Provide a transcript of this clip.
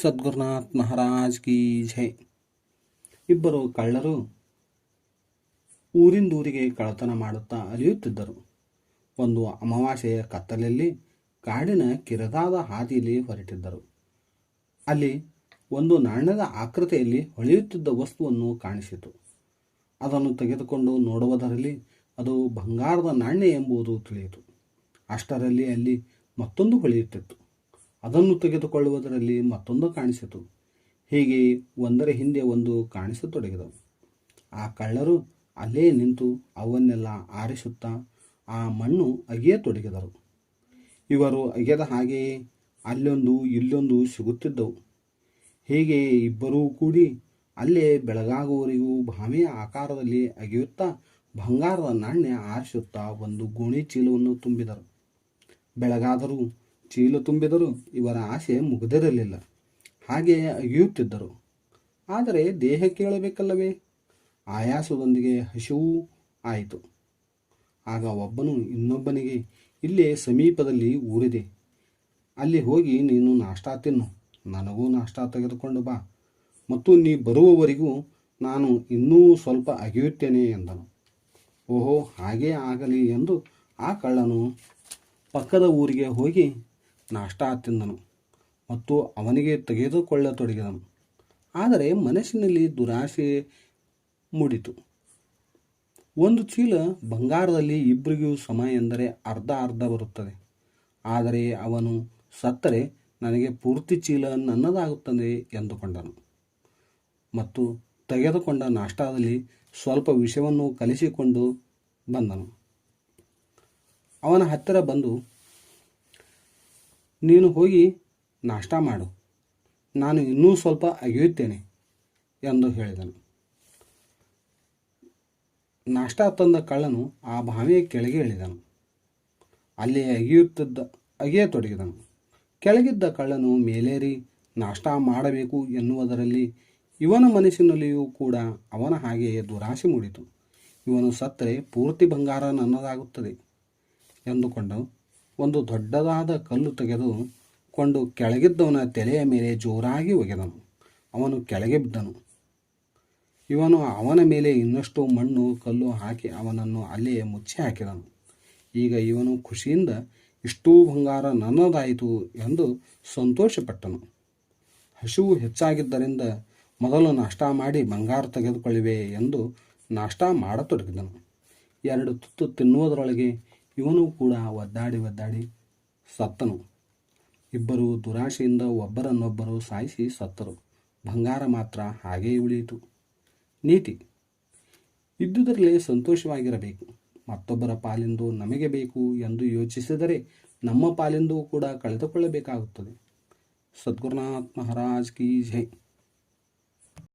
ಸದ್ಗುರುನಾಥ್ ಮಹಾರಾಜ್ ಕಿ ಜೈ. ಇಬ್ಬರು ಕಳ್ಳರು ಊರಿಂದೂರಿಗೆ ಕಳ್ಳತನ ಮಾಡುತ್ತಾ ಅಲಿಯುತ್ತಿದ್ದರು. ಒಂದು ಅಮಾವಾಸ್ಯೆಯ ಕತ್ತಲಲ್ಲಿ ಕಾಡಿನ ಕಿರದಾದ ಹಾದಿಯಲ್ಲಿ ಹೊರಟಿದ್ದರು. ಅಲ್ಲಿ ಒಂದು ನಾಣ್ಯದ ಆಕೃತಿಯಲ್ಲಿ ಹೊಳೆಯುತ್ತಿದ್ದ ವಸ್ತುವನ್ನು ಕಾಣಿಸಿತು. ಅದನ್ನು ತೆಗೆದುಕೊಂಡು ನೋಡುವುದರಲ್ಲಿ ಅದು ಬಂಗಾರದ ನಾಣ್ಯ ಎಂಬುದು ತಿಳಿಯಿತು. ಅಷ್ಟರಲ್ಲಿ ಅಲ್ಲಿ ಮತ್ತೊಂದು ಹೊಳೆಯುತ್ತಿತ್ತು. ಅದನ್ನು ತೆಗೆದುಕೊಳ್ಳುವುದರಲ್ಲಿ ಮತ್ತೊಂದು ಕಾಣಿಸಿತು. ಹೀಗೆ ಒಂದರ ಹಿಂದೆ ಒಂದು ಕಾಣಿಸತೊಡಗಿದವು. ಆ ಕಳ್ಳರು ಅಲ್ಲೇ ನಿಂತು ಅವನ್ನೆಲ್ಲ ಆರಿಸುತ್ತಾ ಆ ಮಣ್ಣು ಅಗೆಯತೊಡಗಿದರು. ಇವರು ಅಗೆದ ಹಾಗೆಯೇ ಅಲ್ಲೊಂದು ಇಲ್ಲೊಂದು ಸಿಗುತ್ತಿದ್ದವು. ಹೀಗೆ ಇಬ್ಬರೂ ಕೂಡಿ ಅಲ್ಲೇ ಬೆಳಗಾಗುವವರೆಗೂ ಭಾವಿಯ ಆಕಾರದಲ್ಲಿ ಅಗೆಯುತ್ತಾ ಬಂಗಾರದ ನಾಣ್ಯ ಆರಿಸುತ್ತಾ ಒಂದು ಗೋಣಿ ಚೀಲವನ್ನು ತುಂಬಿದರು. ಬೆಳಗಾದರೂ ಚೀಲ ತುಂಬಿದರು ಇವರ ಆಸೆ ಮುಗಿದಿರಲಿಲ್ಲ. ಹಾಗೆಯೇ ಅಗಿಯುತ್ತಿದ್ದರು. ಆದರೆ ದೇಹ ಕೇಳಬೇಕಲ್ಲವೇ? ಆಯಾಸದೊಂದಿಗೆ ಹಸಿವು ಆಯಿತು. ಆಗ ಒಬ್ಬನು ಇನ್ನೊಬ್ಬನಿಗೆ, ಇಲ್ಲೇ ಸಮೀಪದಲ್ಲಿ ಊರಿದೆ. ಅಲ್ಲಿ ಹೋಗಿ ನೀನು ನಾಷ್ಟಾ ತಿನ್ನು. ನನಗೂ ನಾಷ್ಟಾ ತೆಗೆದುಕೊಂಡು ಬಾ. ಮತ್ತು ನೀ ಬರುವವರೆಗೂ ನಾನು ಇನ್ನೂ ಸ್ವಲ್ಪ ಅಗೆಯುತ್ತೇನೆ ಎಂದನು. ಓಹೋ, ಹಾಗೇ ಆಗಲಿ ಎಂದು ಆ ಕಳ್ಳನು ಪಕ್ಕದ ಊರಿಗೆ ಹೋಗಿ ನಾಷ್ಟಾ ತಿಂದನು ಮತ್ತು ಅವನಿಗೆ ತೆಗೆದುಕೊಳ್ಳತೊಡಗಿದನು. ಆದರೆ ಮನಸ್ಸಿನಲ್ಲಿ ದುರಾಸೆ ಮೂಡಿತು. ಒಂದು ಚೀಲ ಬಂಗಾರದಲ್ಲಿ ಇಬ್ಬರಿಗೂ ಸಮ ಎಂದರೆ ಅರ್ಧ ಅರ್ಧ ಬರುತ್ತದೆ. ಆದರೆ ಅವನು ಸತ್ತರೆ ನನಗೆ ಪೂರ್ತಿ ಚೀಲ ನನ್ನದಾಗುತ್ತದೆ ಎಂದುಕೊಂಡನು. ಮತ್ತು ತೆಗೆದುಕೊಂಡ ನಾಷ್ಟಾದಲ್ಲಿ ಸ್ವಲ್ಪ ವಿಷಯವನ್ನು ಕಲಿಸಿಕೊಂಡು ಬಂದನು. ಅವನ ಹತ್ತಿರ ಬಂದು ನೀನು ಹೋಗಿ ನಾಷ್ಟ ಮಾಡು. ನಾನು ಇನ್ನೂ ಸ್ವಲ್ಪ ಅಗೆಯುತ್ತೇನೆ ಎಂದು ಹೇಳಿದನು. ನಾಷ್ಟ ತಂದ ಕಳ್ಳನು ಆ ಬಾವಿಯ ಕೆಳಗೆ ಇಳಿದನು. ಅಲ್ಲಿ ಅಗೆಯುತ್ತಿದ್ದ ಅಗೆಯತೊಡಗಿದನು ಕೆಳಗಿದ್ದ ಕಳ್ಳನು ಮೇಲೇರಿ, ನಾಷ್ಟ ಮಾಡಬೇಕು ಎನ್ನುವುದರಲ್ಲಿ ಇವನ ಮನಸ್ಸಿನಲ್ಲಿಯೂ ಕೂಡ ಅವನ ಹಾಗೆಯೇ ದುರಾಸೆ ಮೂಡಿತು. ಇವನು ಸತ್ತರೆ ಪೂರ್ತಿ ಬಂಗಾರ ನನ್ನದಾಗುತ್ತದೆ ಎಂದುಕೊಂಡು ಒಂದು ದೊಡ್ಡದಾದ ಕಲ್ಲು ತೆಗೆದು ಕೊಂಡು ಕೆಳಗಿದ್ದವನ ತಲೆಯ ಮೇಲೆ ಜೋರಾಗಿ ಒಗೆದನು. ಅವನು ಕೆಳಗೆ ಬಿದ್ದನು. ಇವನು ಅವನ ಮೇಲೆ ಇನ್ನಷ್ಟು ಮಣ್ಣು, ಕಲ್ಲು ಹಾಕಿ ಅವನನ್ನು ಅಲ್ಲಿಯೇ ಮುಚ್ಚಿ ಹಾಕಿದನು. ಈಗ ಇವನು ಖುಷಿಯಿಂದ, ಇಷ್ಟೂ ಬಂಗಾರ ನನ್ನದಾಯಿತು ಎಂದು ಸಂತೋಷಪಟ್ಟನು. ಹಸಿವು ಹೆಚ್ಚಾಗಿದ್ದರಿಂದ ಮೊದಲು ನಾಷ್ಟ ಮಾಡಿ ಬಂಗಾರ ತೆಗೆದುಕೊಳ್ಳಿವೆ ಎಂದು ನಾಷ್ಟ ಮಾಡತೊಡಗಿದನು. ಎರಡು ತುತ್ತು ತಿನ್ನುವುದರೊಳಗೆ ಇವನು ಕೂಡ ಒದ್ದಾಡಿ ಒದ್ದಾಡಿ ಸತ್ತನು. ಇಬ್ಬರು ದುರಾಶೆಯಿಂದ ಒಬ್ಬರನ್ನೊಬ್ಬರು ಸಾಯಿಸಿ ಸತ್ತರು. ಬಂಗಾರ ಮಾತ್ರ ಹಾಗೇ ಉಳಿಯಿತು. ನೀತಿ. ಇದ್ದುದರಲ್ಲೇ ಸಂತೋಷವಾಗಿರಬೇಕು. ಮತ್ತೊಬ್ಬರ ಪಾಲಿಂದು ನಮಗೆ ಬೇಕು ಎಂದು ಯೋಚಿಸಿದರೆ ನಮ್ಮ ಪಾಲಿಂದು ಕೂಡ ಕಳೆದುಕೊಳ್ಳಬೇಕಾಗುತ್ತದೆ. ಸದ್ಗುರುನಾಥ್ ಮಹಾರಾಜ್ ಕಿ ಜೈ.